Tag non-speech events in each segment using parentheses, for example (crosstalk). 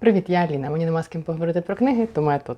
Привіт, я Аліна. Мені нема з ким поговорити про книги, тому я тут.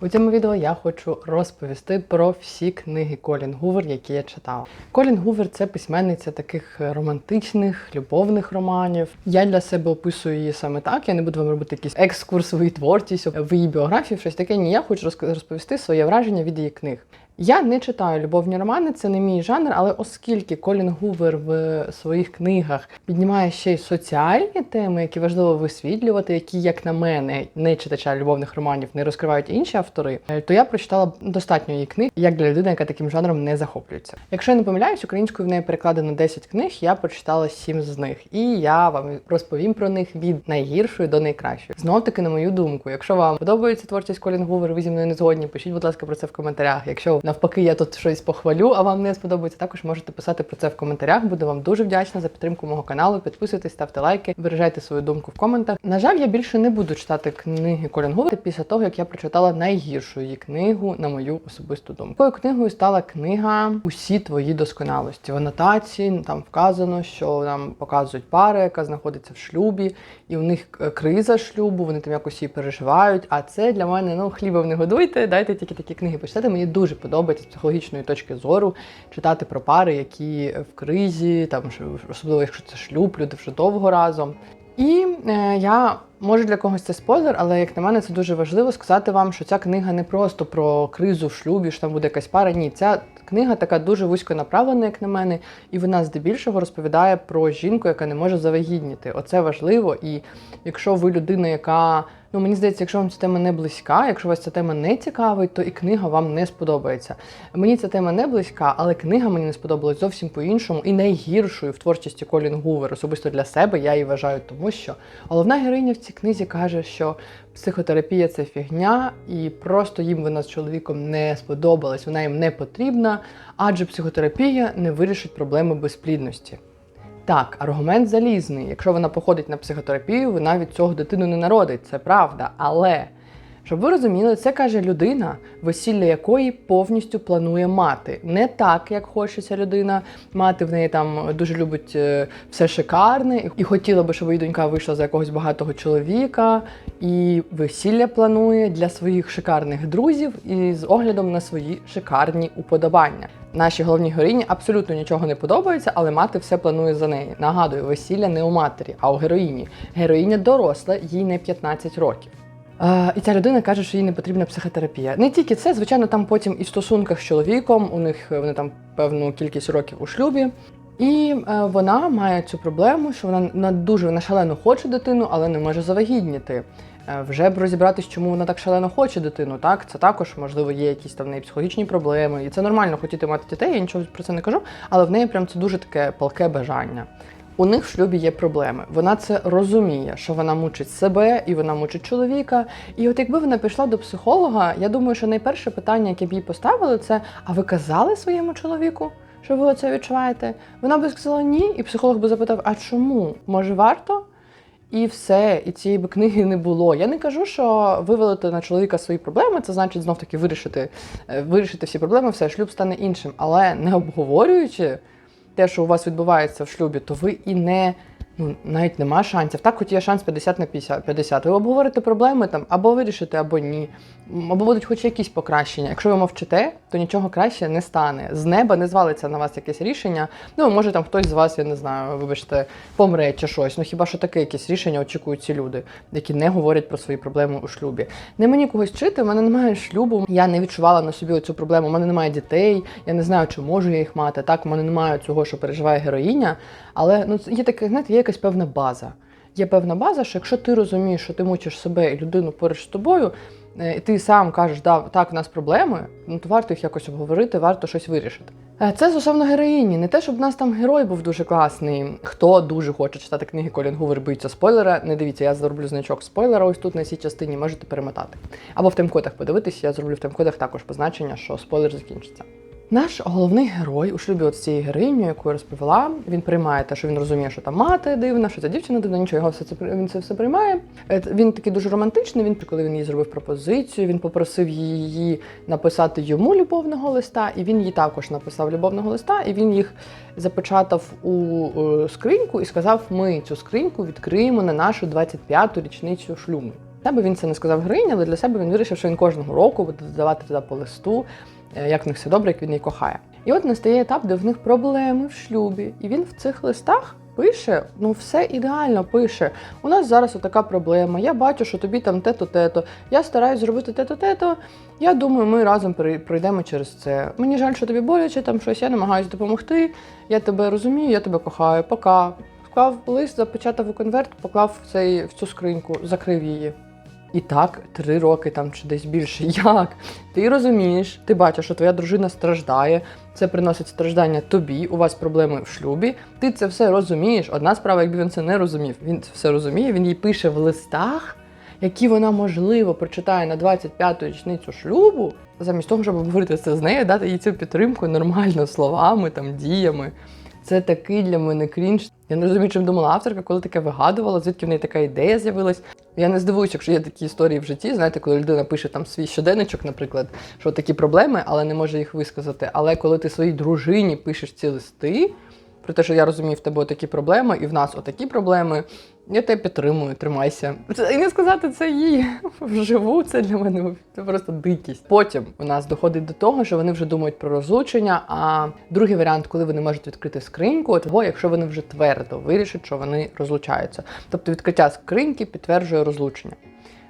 У цьому відео я хочу розповісти про всі книги Колін Гувер, які я читала. Колін Гувер це письменниця таких романтичних, любовних романів. Я для себе описую її саме так. Я не буду вам робити якийсь екскурс в її творчість, в її біографії, щось таке. Ні, я хочу розповісти своє враження від її книг. Я не читаю любовні романи, це не мій жанр, але оскільки Колін Гувер в своїх книгах піднімає ще й соціальні теми, які важливо висвітлювати, які, як на мене, не читача любовних романів не розкривають інші автори, е, то я прочитала достатньо її книг, як для людини, яка таким жанром не захоплюється. Якщо я не помиляюсь, українською в неї перекладено 10 книг, я прочитала 7 з них, і я вам розповім про них від найгіршої до найкращої. Знов таки, на мою думку, якщо вам подобається творчість Колін Гувер, ви зі мною не згодні, пишіть, будь ласка, про це в коментарях. Якщо навпаки я тут щось похвалю, а вам не сподобається, також можете писати про це в коментарях. Буду вам дуже вдячна за підтримку мого каналу. Підписуйтесь, ставте лайки, виражайте свою думку в коментах. На жаль, я більше не буду читати книги Колін Гувер після того, як я прочитала найгіршу її книгу, на мою особисту думку. Такою книгою стала книга Усі твої досконалості. В анотації там вказано, що нам показують пари, яка знаходиться в шлюбі, і у них е, криза шлюбу, вони там якось її переживають. А це для мене ну хлібом не годуйте. Дайте тільки такі книги почитати. Мені дуже подобається з психологічної точки зору читати про пари, які в кризі, там особливо якщо це шлюб, люди вже довго разом. І е, я може для когось це спойлер, але як на мене, це дуже важливо сказати вам, що ця книга не просто про кризу в шлюбі, що там буде якась пара. Ні, ця книга така дуже вузько направлена, як на мене, і вона здебільшого розповідає про жінку, яка не може завагітніти. Оце важливо. І якщо ви людина, яка ну мені здається, якщо вам ця тема не близька, якщо вас ця тема не цікавить, то і книга вам не сподобається. Мені ця тема не близька, але книга мені не сподобалась зовсім по-іншому і найгіршою в творчості Колін Гувер. Особисто для себе я її вважаю, тому що головна героїня в цій книзі каже, що психотерапія це фігня, і просто їм вона з чоловіком не сподобалась, вона їм не потрібна, адже психотерапія не вирішить проблеми безплідності. Так, аргумент залізний. Якщо вона походить на психотерапію, вона від цього дитину не народить, це правда. Але щоб ви розуміли, це каже людина, весілля якої повністю планує мати. Не так, як хочеться людина мати. В неї там дуже любить е, все шикарне, і- хотіла би, щоб її донька вийшла за якогось багатого чоловіка, і весілля планує для своїх шикарних друзів і з оглядом на свої шикарні уподобання. Нашій головній героїні абсолютно нічого не подобається, але мати все планує за неї. Нагадую, весілля не у матері, а у героїні. Героїня доросла, їй не 15 років. І ця людина каже, що їй не потрібна психотерапія. Не тільки це, звичайно, там потім і в стосунках з чоловіком, у них е, вони там певну кількість років у шлюбі. І е, вона має цю проблему, що вона на дуже вона шалено хоче дитину, але не може завагітніти. Е, Вже б розібратись, чому вона так шалено хоче дитину. Так, це також можливо є якісь там в неї психологічні проблеми, і це нормально хотіти мати дітей. Я нічого про це не кажу, але в неї прям це дуже таке палке бажання. У них в шлюбі є проблеми. Вона це розуміє, що вона мучить себе і вона мучить чоловіка. І от якби вона пішла до психолога, я думаю, що найперше питання, яке б їй поставили, це: а ви казали своєму чоловіку, що ви оце відчуваєте? Вона би сказала ні, і психолог би запитав: а чому? Може, варто? І все, і цієї би книги не було. Я не кажу, що вивалити на чоловіка свої проблеми, це значить знов таки вирішити, е, вирішити всі проблеми, все, шлюб стане іншим. Але не обговорюючи те, що у вас відбувається в шлюбі, то ви і не. Ну, навіть нема шансів. Так, хоч є шанс 50 на 50. 50. Ви обговорите проблеми там або вирішите, або ні. Або будуть хоч якісь покращення. Якщо ви мовчите, то нічого краще не стане. З неба не звалиться на вас якесь рішення. Ну, може, там хтось з вас, я не знаю, вибачте, помре чи щось. Ну хіба що таке якесь рішення очікують ці люди, які не говорять про свої проблеми у шлюбі. Не мені когось вчити, в мене немає шлюбу. Я не відчувала на собі цю проблему. У мене немає дітей. Я не знаю, чи можу я їх мати. Так, у мене немає цього, що переживає героїня. Але ну є таке, знаєте, є якась певна база. Є певна база, що якщо ти розумієш, що ти мучиш себе і людину поруч з тобою, е, і ти сам кажеш, да, так, у нас проблеми, ну то варто їх якось обговорити, варто щось вирішити. Е, Це стосовно героїні. Не те, щоб в нас там герой був дуже класний. Хто дуже хоче читати книги Колін Гувер, боїться спойлера. Не дивіться, я зроблю значок спойлера ось тут на цій частині, можете перемотати. Або в таймкодах подивитися, я зроблю в таймкодах також позначення, що спойлер закінчиться. Наш головний герой у шлюбі от з цією героїнею, яку я розповіла, він приймає те, що він розуміє, що там мати дивна, що ця дівчина дивна, нічого його все це він це все приймає. Е, Він такий дуже романтичний. Він коли він їй зробив пропозицію, він попросив її написати йому любовного листа, і він їй також написав любовного листа, і він їх запечатав у е, скриньку і сказав: Ми цю скриньку відкриємо на нашу 25-ту річницю шлюбу. Себе він це не сказав героїні, але для себе він вирішив, що він кожного року буде додавати туди по листу, як в них все добре, як він її кохає. І от настає етап, де в них проблеми в шлюбі, і він в цих листах. Пише, ну все ідеально пише. У нас зараз отака проблема. Я бачу, що тобі там те-то, те-то. Я стараюсь зробити те-то, те-то. Я думаю, ми разом пройдемо через це. Мені жаль, що тобі боляче, там щось, я намагаюся допомогти. Я тебе розумію, я тебе кохаю. Пока. Склав лист, запечатав у конверт, поклав цей, в цю скриньку, закрив її. І так, три роки там чи десь більше. (laughs) Як? Ти розумієш, ти бачиш, що твоя дружина страждає, це приносить страждання тобі, у вас проблеми в шлюбі. Ти це все розумієш. Одна справа, якби він це не розумів. Він це все розуміє, він їй пише в листах, які вона можливо прочитає на 25-ту річницю шлюбу, замість того, щоб обговорити це з нею, дати їй цю підтримку нормально словами, там діями. Це такий для мене крінж. Я не розумію, чим думала авторка, коли таке вигадувала, звідки в неї така ідея з'явилась. Я не здивуюся, якщо є такі історії в житті. Знаєте, коли людина пише там свій щоденничок, наприклад, що такі проблеми, але не може їх висказати. Але коли ти своїй дружині пишеш ці листи, про те, що я розумію, в тебе такі проблеми, і в нас отакі проблеми. Я тебе підтримую, тримайся. Це- І не сказати це їй (laughs) вживу, це для мене це просто дикість. Потім у нас доходить до того, що вони вже думають про розлучення. А другий варіант, коли вони можуть відкрити скриньку, або якщо вони вже твердо вирішать, що вони розлучаються. Тобто відкриття скриньки підтверджує розлучення.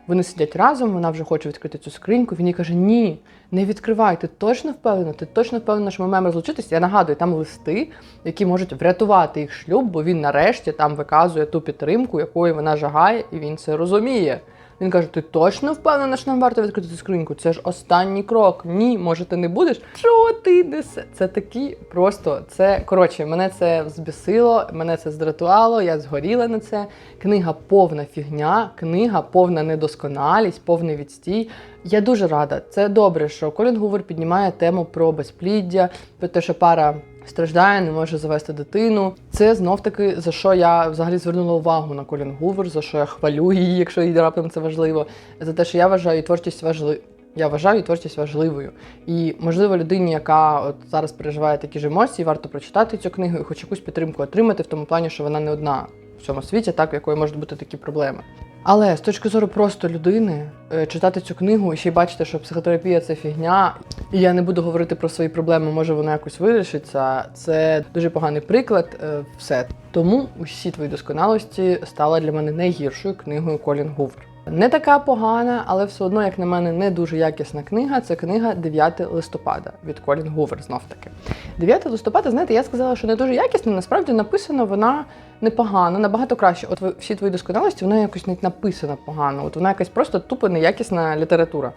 Вони сидять разом, вона вже хоче відкрити цю скриньку. Він їй каже: Ні, не відкривай. Ти точно впевнена? Ти точно впевнена, що ми маємо розлучитися? Я нагадую, там листи, які можуть врятувати їх шлюб, бо він нарешті там виказує ту підтримку, якої вона жагає, і він це розуміє. Він каже: Ти точно впевнена, що нам варто відкрити скриньку? Це ж останній крок. Ні, може, ти не будеш? Що ти несе? Це такі просто це коротше, мене це взбісило, мене це здратувало, я згоріла на це. Книга повна фігня, книга повна недосконалість, повний відстій. Я дуже рада. Це добре, що Колін Гувер піднімає тему про безпліддя, про те, що пара страждає, не може завести дитину. Це знов таки за що я взагалі звернула увагу на Колін Гувер, за що я хвалю її, якщо їй раптом це важливо. За те, що я вважаю творчість важливою. Я вважаю творчість важливою. І, можливо, людині, яка от зараз переживає такі ж емоції, варто прочитати цю книгу і хоч якусь підтримку отримати в тому плані, що вона не одна в цьому світі, так, в якої можуть бути такі проблеми. Але з точки зору просто людини, е, читати цю книгу і ще й бачити, що психотерапія це фігня, і я не буду говорити про свої проблеми, може вона якось вирішиться. Це дуже поганий приклад. е, Все тому усі твої досконалості стала для мене найгіршою книгою Колін Гувер. Не така погана, але все одно, як на мене, не дуже якісна книга. Це книга 9 листопада від Колін Гувер. Знов таки. 9 листопада, знаєте, я сказала, що не дуже якісна. Насправді написано вона непогано, набагато краще. От всі твої досконалості, вона якось навіть написана погано. От вона якась просто тупо неякісна література.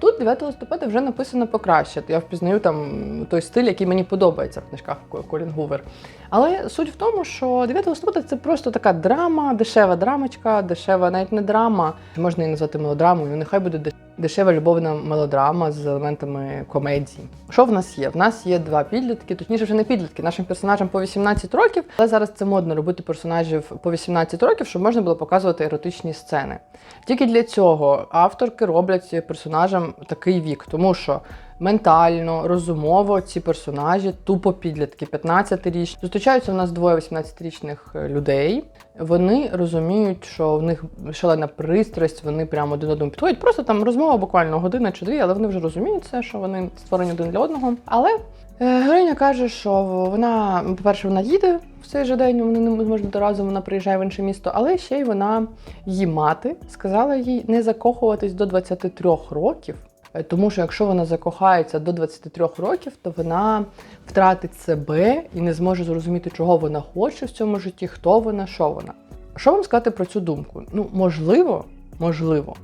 Тут 9 листопада вже написано покраще. Я впізнаю там той стиль, який мені подобається в книжках Колін Гувер. Але суть в тому, що 9 листопада це просто така драма, дешева драмочка, дешева навіть не драма. Можна її назвати мелодрамою. Нехай буде деш- дешева любовна мелодрама з елементами комедії. Що в нас є? В нас є два підлітки, точніше, вже не підлітки. Нашим персонажам по 18 років, але зараз це модно робити персонажів по 18 років, щоб можна було показувати еротичні сцени. Тільки для цього авторки роблять персонажам такий вік, тому що ментально, розумово ці персонажі тупо підлітки, 15-річні. Зустрічаються у нас двоє 18-річних людей. Вони розуміють, що в них шалена пристрасть, вони прямо один одному підходять. Просто там розмова буквально година чи дві, але вони вже розуміють це, що вони створені один для одного. Але е, героїня каже, що вона, по-перше, вона їде в цей же день, вони не можуть разом, вона приїжджає в інше місто, але ще й вона, її мати, сказала їй не закохуватись до 23 років. Е, Тому що якщо вона закохається до 23 років, то вона втратить себе і не зможе зрозуміти, чого вона хоче в цьому житті, хто вона, що вона. Що вам сказати про цю думку? Ну, можливо, можливо,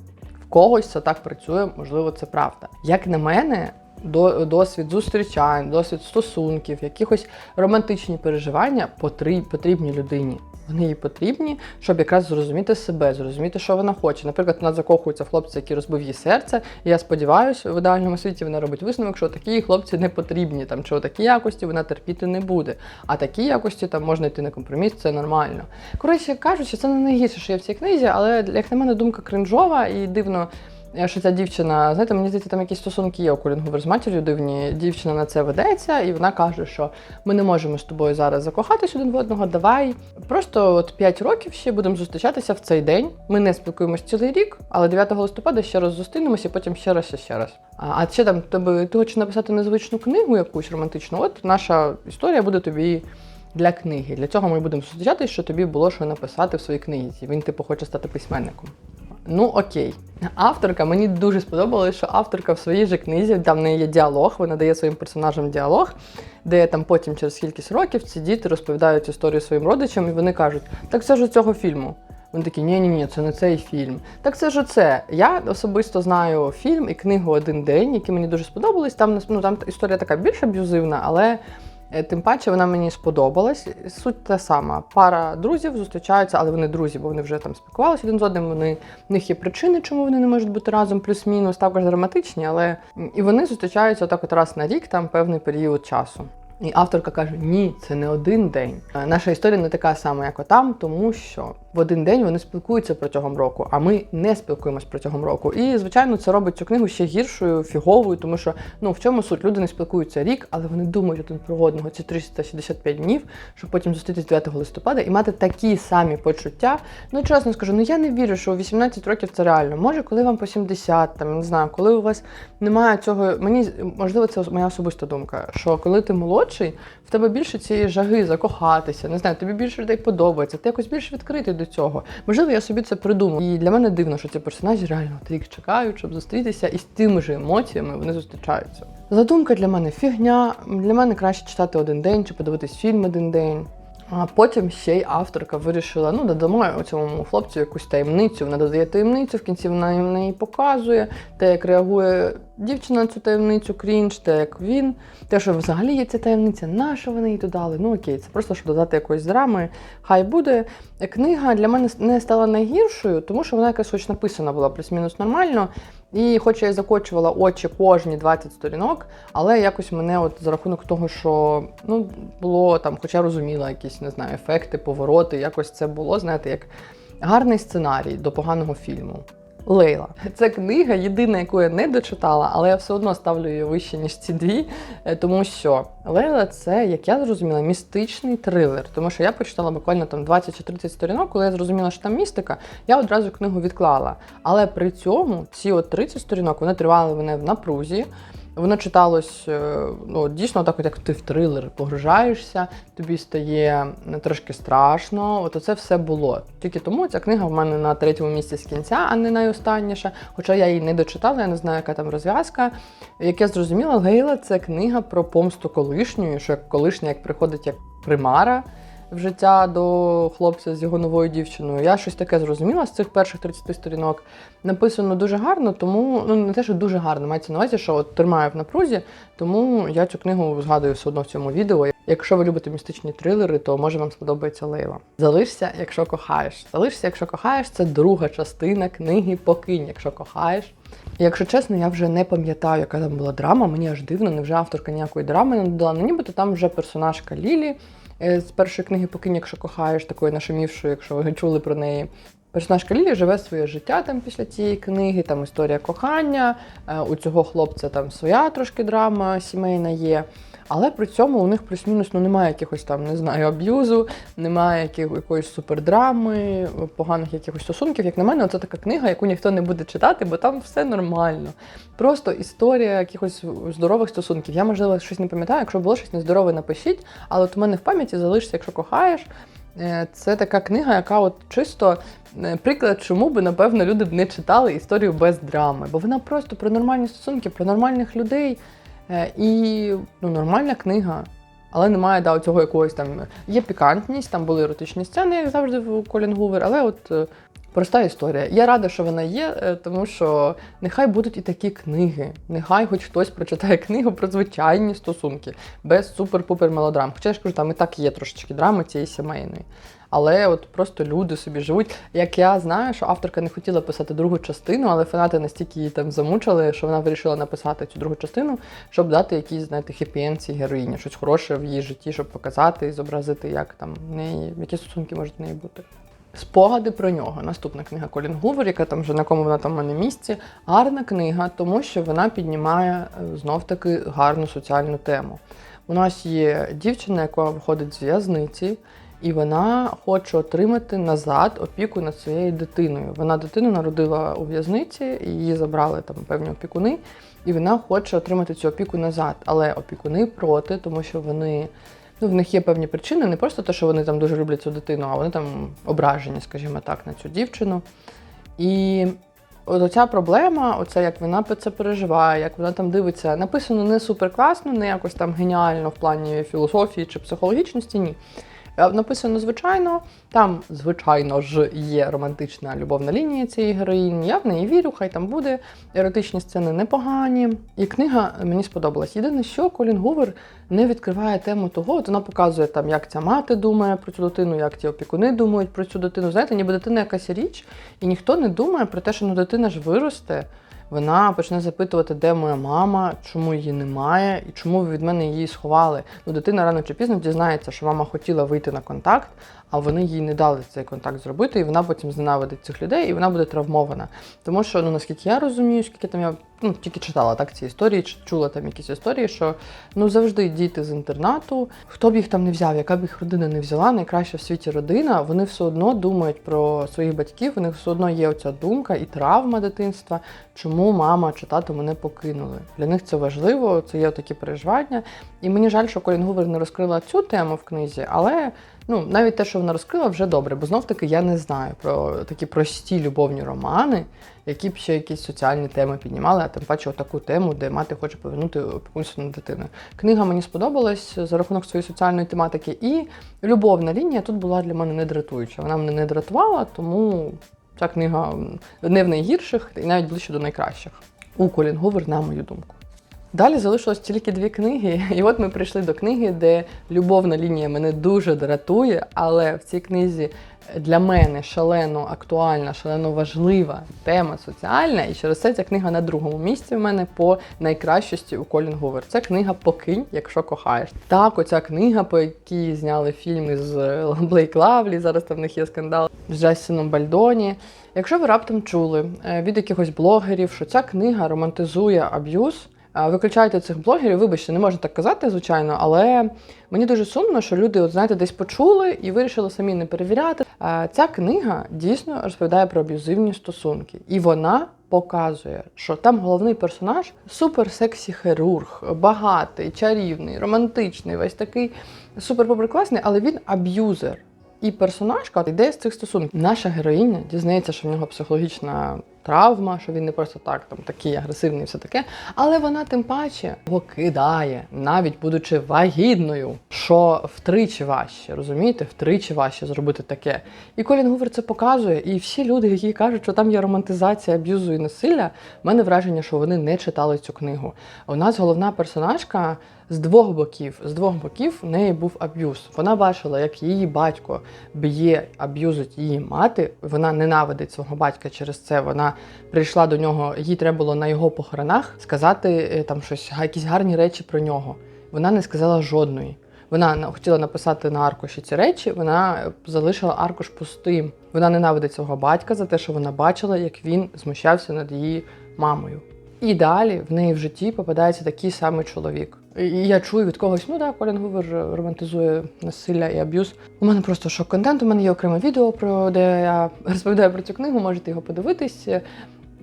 в когось це так працює, можливо, це правда. Як на мене, досвід зустрічань, досвід стосунків, якихось романтичні переживання потрібні людині. Вони їй потрібні, щоб якраз зрозуміти себе, зрозуміти, що вона хоче. Наприклад, вона закохується в хлопця, який розбив її серце. І я сподіваюся, в ідеальному світі вона робить висновок, що такі хлопці не потрібні, там чи такі якості вона терпіти не буде. А такі якості там можна йти на компроміс, це нормально. Коротше кажучи, це не найгірше, що є в цій книзі, але як на мене думка кринжова і дивно. Е, Що ця дівчина, знаєте, мені здається, там якісь стосунки є у Колін Гувер з матір'ю дивні. Дівчина на це ведеться, і вона каже, що ми не можемо з тобою зараз закохатись один в одного. Давай просто от 5 років ще будемо зустрічатися в цей день. Ми не спілкуємось цілий рік, але 9 листопада ще раз зустрінемося, і потім ще раз і ще раз. А, ще там тебе ти хочеш написати незвичну книгу, якусь романтичну. От наша історія буде тобі. Для книги. Для цього ми будемо зустрічатися, що тобі було що написати в своїй книзі. Він типу хоче стати письменником. Ну окей. Авторка мені дуже сподобалось, що авторка в своїй же книзі, там в неї є діалог, вона дає своїм персонажам діалог, де там потім через кількість років ці діти розповідають історію своїм родичам, і вони кажуть, так це ж у цього фільму. Вони такі, ні, ні, ні, це не цей фільм. Так це ж оце. Я особисто знаю фільм і книгу Один день, які мені дуже сподобались. Там ну, там історія така більш аб'юзивна, але тим паче вона мені сподобалась. Суть та сама. Пара друзів зустрічаються, але вони друзі, бо вони вже там спілкувалися один з одним. Вони в них є причини, чому вони не можуть бути разом, плюс-мінус, також драматичні, але і вони зустрічаються отак от раз на рік, там певний період часу. І авторка каже: ні, це не один день. Е, Наша історія не така сама, як отам, тому що в один день вони спілкуються протягом року, а ми не спілкуємось протягом року. І звичайно, це робить цю книгу ще гіршою, фіговою, тому що ну в чому суть? Люди не спілкуються рік, але вони думають один про одного ці 365 днів, щоб потім зустрітись 9 листопада і мати такі самі почуття. Ну чесно скажу, ну я не вірю, що у 18 років це реально. Може, коли вам по 70, там не знаю, коли у вас немає цього. Мені можливо, це моя особиста думка. Що коли ти молодший, в тебе більше цієї жаги закохатися, не знаю, тобі більше людей подобається, ти якось більш відкритий до цього. Можливо, я собі це придумав. І для мене дивно, що ці персонажі реально от рік чекають, щоб зустрітися, і з тими ж емоціями вони зустрічаються. Задумка для мене фігня. Для мене краще читати один день чи подивитись фільм один день. А потім ще й авторка вирішила, ну додамо цьому хлопцю якусь таємницю. Вона додає таємницю, в кінці вона їм неї показує, те, як реагує дівчина на цю таємницю, крінж, те, як він, те, що взагалі є ця таємниця, на що вони їй додали. Ну окей, це просто щоб додати якоїсь драми. Хай буде. Книга для мене не стала найгіршою, тому що вона якась хоч написана була плюс-мінус нормально. І хоч я і закочувала очі кожні 20 сторінок, але якось мене от за рахунок того, що ну було там, хоча розуміла якісь не знаю, ефекти, повороти, якось це було, знаєте, як гарний сценарій до поганого фільму. Лейла. Це книга, єдина, яку я не дочитала, але я все одно ставлю її вище, ніж ці дві. е, Тому що Лейла це, як я зрозуміла, містичний трилер. Тому що я почитала буквально там 20 чи 30 сторінок, коли я зрозуміла, що там містика, я одразу книгу відклала. Але при цьому ці от 30 сторінок вони тривали мене в напрузі. Воно читалось е, ну, дійсно так, от як ти в трилер погружаєшся, тобі стає трошки страшно. От оце все було. Тільки тому ця книга в мене на третьому місці з кінця, а не найостанніша. Хоча я її не дочитала, я не знаю, яка там розв'язка. Як я зрозуміла, Лейла це книга про помсту колишньої, що як колишня як приходить як примара в життя до хлопця з його новою дівчиною. Я щось таке зрозуміла з цих перших 30 сторінок. Написано дуже гарно, тому ну не те, що дуже гарно, мається на увазі, що от тримаю в напрузі, тому я цю книгу згадую все одно в цьому відео. Якщо ви любите містичні трилери, то може вам сподобається Лейла. Залишся, якщо кохаєш. Залишся, якщо кохаєш, це друга частина книги Покинь, якщо кохаєш. Якщо чесно, я вже не пам'ятаю, яка там була драма. Мені аж дивно, невже авторка ніякої драми не додала. Ну, нібито там вже персонажка Лілі з першої книги Покинь, якщо кохаєш, такої нашумівшої, якщо ви чули про неї. Персонажка Лілі живе своє життя там після цієї книги, там історія кохання. е, У цього хлопця там своя трошки драма сімейна є. Але при цьому у них плюс-мінус ну, немає якихось там, не знаю, аб'юзу, немає яких- якоїсь супердрами, поганих якихось стосунків. Як на мене, це така книга, яку ніхто не буде читати, бо там все нормально. Просто історія якихось здорових стосунків. Я, можливо, щось не пам'ятаю, якщо було щось нездорове, напишіть, але от у мене в пам'яті залишиться, якщо кохаєш. Е, Це така книга, яка от чисто е, приклад, чому би, напевно, люди б не читали історію без драми. Бо вона просто про нормальні стосунки, про нормальних людей. Е, І ну, нормальна книга. Але немає да, цього якогось там. Є пікантність, там були еротичні сцени, як завжди в Колін Гувер, але от е, Проста історія. Я рада, що вона є, е, тому що нехай будуть і такі книги. Нехай хоч хтось прочитає книгу про звичайні стосунки, без супер-пупер мелодрам. Хоча я ж кажу, там і так є трошечки драми цієї сімейної. Але от просто люди собі живуть. Як я знаю, що авторка не хотіла писати другу частину, але фанати настільки її там замучили, що вона вирішила написати цю другу частину, щоб дати якісь, знаєте, хеппі-енд героїні, щось хороше в її житті, щоб показати і зобразити, як там в неї, які стосунки можуть в неї бути. Спогади про нього. Наступна книга Колін Гувер, яка там вже на кому вона там в мене місці. Гарна книга, тому що вона піднімає знов таки гарну соціальну тему. У нас є дівчина, яка виходить з в'язниці, і вона хоче отримати назад опіку над своєю дитиною. Вона дитину народила у в'язниці, її забрали там певні опікуни, і вона хоче отримати цю опіку назад. Але опікуни проти, тому що вони. Ну, в них є певні причини, не просто те, що вони там дуже люблять цю дитину, а вони там ображені, скажімо так, на цю дівчину. І от оця проблема, оце як вона це переживає, як вона там дивиться, написано не супер класно, не якось там геніально в плані філософії чи психологічності, ні. Е, Написано звичайно, там, звичайно ж, є романтична любовна лінія цієї героїні. Я в неї вірю, хай там буде. Еротичні сцени непогані. І книга мені сподобалась. Єдине, що Колін Гувер не відкриває тему того, от вона показує там, як ця мати думає про цю дитину, як ті опікуни думають про цю дитину. Знаєте, ніби дитина якась річ, і ніхто не думає про те, що ну дитина ж виросте. Вона почне запитувати, де моя мама, чому її немає, і чому ви від мене її сховали. Ну, дитина рано чи пізно дізнається, що мама хотіла вийти на контакт, а вони їй не дали цей контакт зробити, і вона потім зненавидить цих людей, і вона буде травмована. Тому що, ну наскільки я розумію, скільки там я ну, тільки читала так ці історії, чула там якісь історії, що ну завжди діти з інтернату, хто б їх там не взяв, яка б їх родина не взяла, найкраща в світі родина, вони все одно думають про своїх батьків, у них все одно є оця думка і травма дитинства, чому мама чи тато мене покинули. Для них це важливо, це є такі переживання. І мені жаль, що Колін Гувер не розкрила цю тему в книзі, але. Ну, навіть те, що вона розкрила, вже добре, бо знов таки я не знаю про такі прості любовні романи, які б ще якісь соціальні теми піднімали, а тим паче таку тему, де мати хоче повернути опікунство над дитиною. Книга мені сподобалась за рахунок своєї соціальної тематики, і любовна лінія тут була для мене не дратуюча. Вона мене не дратувала, тому ця книга не в найгірших і навіть ближче до найкращих. У Колін Гувер, на мою думку. Далі залишилось тільки дві книги, і от ми прийшли до книги, де любовна лінія мене дуже дратує, але в цій книзі для мене шалено актуальна, шалено важлива тема соціальна, і через це ця книга на другому місці в мене по найкращості у Колін Гувер. Це книга Покинь, якщо кохаєш. Так, оця книга, по якій зняли фільми з Блейк Лавлі, зараз там в них є скандал з Джастіном Бальдоні. Якщо ви раптом чули е, від якихось блогерів, що ця книга романтизує аб'юз. Виключайте цих блогерів, вибачте, не можна так казати, звичайно, але мені дуже сумно, що люди, от знаєте, десь почули і вирішили самі не перевіряти. Ця книга дійсно розповідає про аб'юзивні стосунки, і вона показує, що там головний персонаж суперсексі хірург, багатий, чарівний, романтичний, весь такий супер-поприкласний, але він аб'юзер. І персонажка йде з цих стосунків. Наша героїня дізнається, що в нього психологічна травма, що він не просто так там такий агресивний, і все таке. Але вона тим паче його кидає, навіть будучи вагітною, що втричі важче, розумієте, втричі важче зробити таке. І Колін Гувер це показує. І всі люди, які кажуть, що там є романтизація аб'юзу і насилля, в мене враження, що вони не читали цю книгу. У нас головна персонажка. З двох боків, з двох боків в неї був аб'юз. Вона бачила, як її батько б'є, аб'юзить її мати. Вона ненавидить свого батька через це. Вона прийшла до нього, їй треба було на його похоронах сказати там щось, якісь гарні речі про нього. Вона не сказала жодної. Вона хотіла написати на аркуші ці речі, вона залишила аркуш пустим. Вона ненавидить свого батька за те, що вона бачила, як він знущався над її мамою. І далі в неї в житті попадається такий самий чоловік. Я чую від когось, ну так, Колін Гувер романтизує насилля і аб'юз. У мене просто шок контент. У мене є окреме відео, про де я (laughs) розповідаю про цю книгу, можете його подивитись.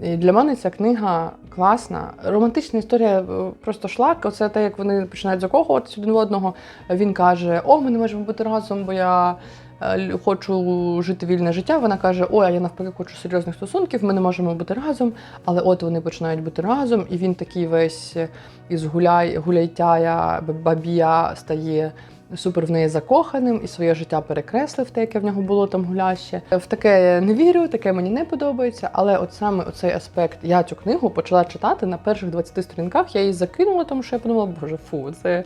І Для мене ця книга класна. Романтична історія просто шлак. Оце те, як вони починають закохуватися один в одного. Він каже: О, ми не можемо бути разом, бо я хочу жити вільне життя. Вона каже: Ой, а я навпаки хочу серйозних стосунків, ми не можемо бути разом. Але от вони починають бути разом, і він такий весь із гуляй, гуляйтяя, бабія стає супер в неї закоханим і своє життя перекреслив, те, яке в нього було там гуляще. В таке я не вірю, таке мені не подобається. Але от саме оцей аспект, я цю книгу почала читати на перших 20 сторінках. Я її закинула, тому що я подумала, боже, фу, це.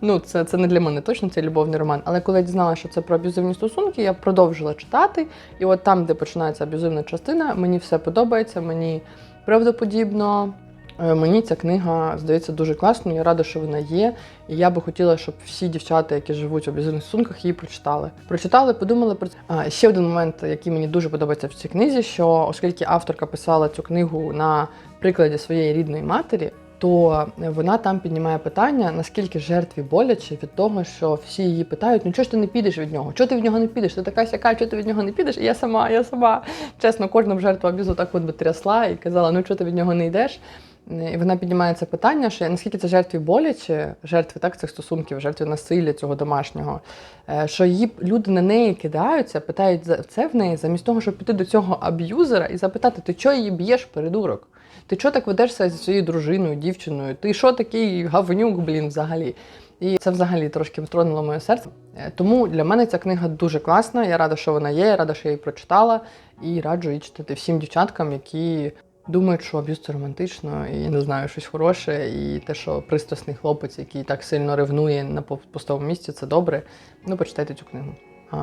Ну, це, це не для мене точно цей любовний роман. Але коли я дізналася, що це про аб'юзивні стосунки, я продовжила читати. І от там, де починається аб'юзивна частина, мені все подобається, мені правдоподібно. Е, Мені ця книга здається дуже класною. Я рада, що вона є. І я би хотіла, щоб всі дівчата, які живуть в аб'юзивних стосунках, її прочитали. Прочитали, подумали про це. А ще один момент, який мені дуже подобається в цій книзі, що оскільки авторка писала цю книгу на прикладі своєї рідної матері. То вона там піднімає питання, наскільки жертві боляче від того, що всі її питають: ну чого ж ти не підеш від нього? Чого ти від нього не підеш? Ти така сяка, чого ти від нього не підеш? І я сама, я сама. Чесно, кожну жертву аб'юзу так от би трясла і казала, ну чого ти від нього не йдеш? І вона піднімає це питання, що наскільки це жертві боляче, жертви так цих стосунків, жертви насилля цього домашнього, е, що її люди на неї кидаються, питають це в неї, замість того, щоб піти до цього аб'юзера і запитати, ти чого її б'єш, придурок? Ти чого так ведешся зі своєю дружиною, дівчиною? Ти що такий гавнюк, блін, взагалі? І це взагалі трошки втронуло моє серце. Е, Тому для мене ця книга дуже класна. Я рада, що вона є, я рада, що я її прочитала, і раджу її читати всім дівчаткам, які думають, що аб'юз це романтично, і не знаю, щось хороше, і те, що пристрасний хлопець, який так сильно ревнує на пу- пустому місці, це добре. Ну, почитайте цю книгу.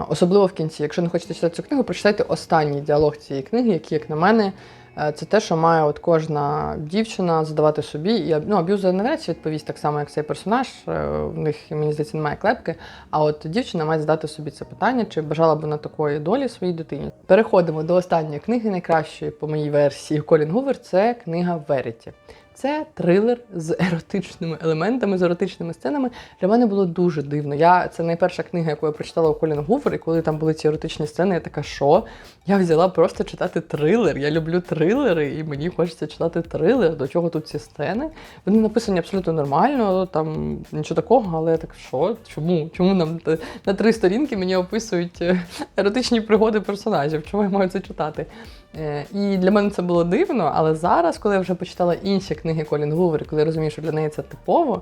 Особливо в кінці, якщо не хочете читати цю книгу, прочитайте останній діалог цієї книги, який, як на мене, е, це те, що має от кожна дівчина задавати собі. І ну, аб'юзер чи відповість так само, як цей персонаж. е, В них, мені здається, немає клепки. А от дівчина має задати собі це питання, чи бажала б вона такої долі своїй дитині. Переходимо до останньої книги, найкращої по моїй версії Колін Гувер. Це книга Веріті. Це трилер з еротичними елементами, з еротичними сценами. Для мене було дуже дивно. Я це найперша книга, яку я прочитала у Колін Гувер, і коли там були ці еротичні сцени, я така, що? Я взяла просто читати трилер. Я люблю трилери, і мені хочеться читати трилер. До чого тут ці сцени? Вони написані абсолютно нормально, там нічого такого, але я так що? Чому? Чому нам на три сторінки мені описують е, еротичні пригоди персонажів? Чому я маю це читати? Е, І для мене це було дивно, але зараз, коли я вже почитала інші книги Колін Гувер, коли я розумію, що для неї це типово,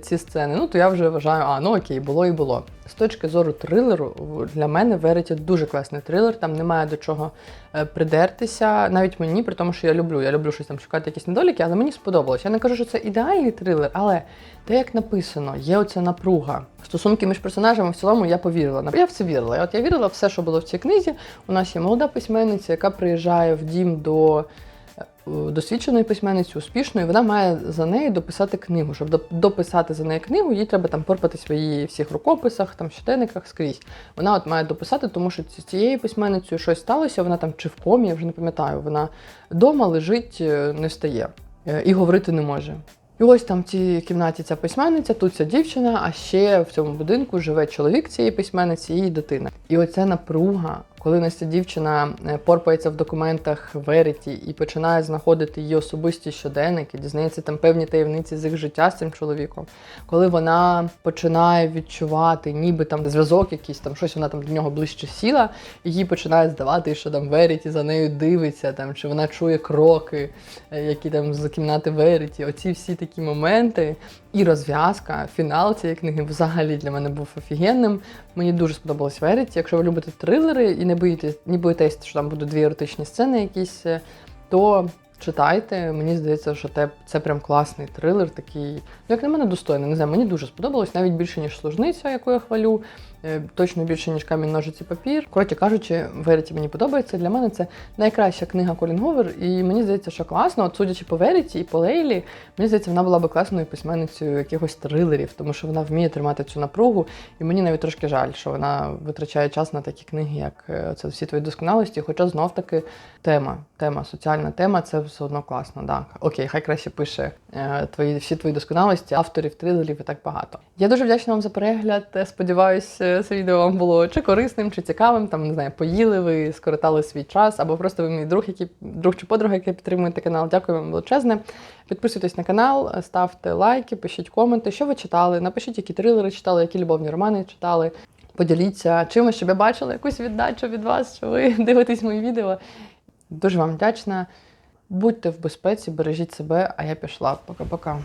ці сцени, ну то я вже вважаю, а ну окей, було і було. З точки зору трилеру, для мене Веріті дуже класний трилер, там немає до чого е, придертися, навіть мені, при тому, що я люблю. Я люблю щось там шукати якісь недоліки, але мені сподобалось. Я не кажу, що це ідеальний трилер, але те, як написано, є оця напруга. Стосунки між персонажами в цілому я повірила. Я в це вірила. От я вірила в все, що було в цій книзі. У нас є молода письменниця, яка приїжджає в дім до досвідченої письменниці, успішної. Вона має за неї дописати книгу. Щоб дописати за неї книгу, їй треба там в її всіх рукописах, там щоденниках скрізь. Вона от має дописати, тому що з цією письменницею щось сталося. Вона там чи в комі, я вже не пам'ятаю. Вона вдома лежить, е, не встає е, і говорити не може. І ось там в цій кімнаті ця письменниця, тут ця дівчина, а ще в цьому будинку живе чоловік цієї письменниці її дитина. І оця напруга, коли Настя дівчина е, порпається в документах Веріті і починає знаходити її особисті щоденники, дізнається там певні таємниці з їх життя з цим чоловіком. Коли вона починає відчувати, ніби там зв'язок якийсь, там щось вона там до нього ближче сіла, і їй починає здавати, що там Веріті за нею дивиться, там чи вона чує кроки, е, які там з кімнати Веріті. Оці всі такі моменти. І розв'язка, фінал цієї книги взагалі для мене був офігенним. Мені дуже сподобалось Веріті. Якщо ви любите трилери і не боїтесь, не боїтесь, що там будуть дві еротичні сцени якісь, е, то читайте. Мені здається, що те, це прям класний трилер, такий, ну як на мене, достойний. Не знаю, мені дуже сподобалось, навіть більше, ніж служниця, яку я хвалю. Е, Точно більше, ніж камінь ножиці папір. Коротше кажучи, Веріті мені подобається. Для мене це найкраща книга Колін Говер, і мені здається, що класно. От судячи по Веріті і по Лейлі, мені здається, вона була би класною письменницею якихось трилерів, тому що вона вміє тримати цю напругу. І мені навіть трошки жаль, що вона витрачає час на такі книги, як е, це всі твої досконалості. Хоча знов таки тема, тема, соціальна тема, це все одно класно. Да. Окей, хай краще пише е, твої всі твої досконалості, авторів трилерів і так багато. Я дуже вдячна вам за перегляд. Сподіваюсь, е, це відео вам було чи корисним, чи цікавим. Там не знаю, поїли ви, скоротали свій час, або просто ви мій друг, який друг чи подруга, який підтримуєте канал. Дякую вам величезне. Підписуйтесь на канал, ставте лайки, пишіть коменти, що ви читали. Напишіть, які трилери читали, які любовні романи читали. Поділіться чимось, щоб я бачила якусь віддачу від вас, що ви (laughs) дивитесь мої відео. Дуже вам вдячна. Будьте в безпеці, бережіть себе, а я пішла. Пока-пока.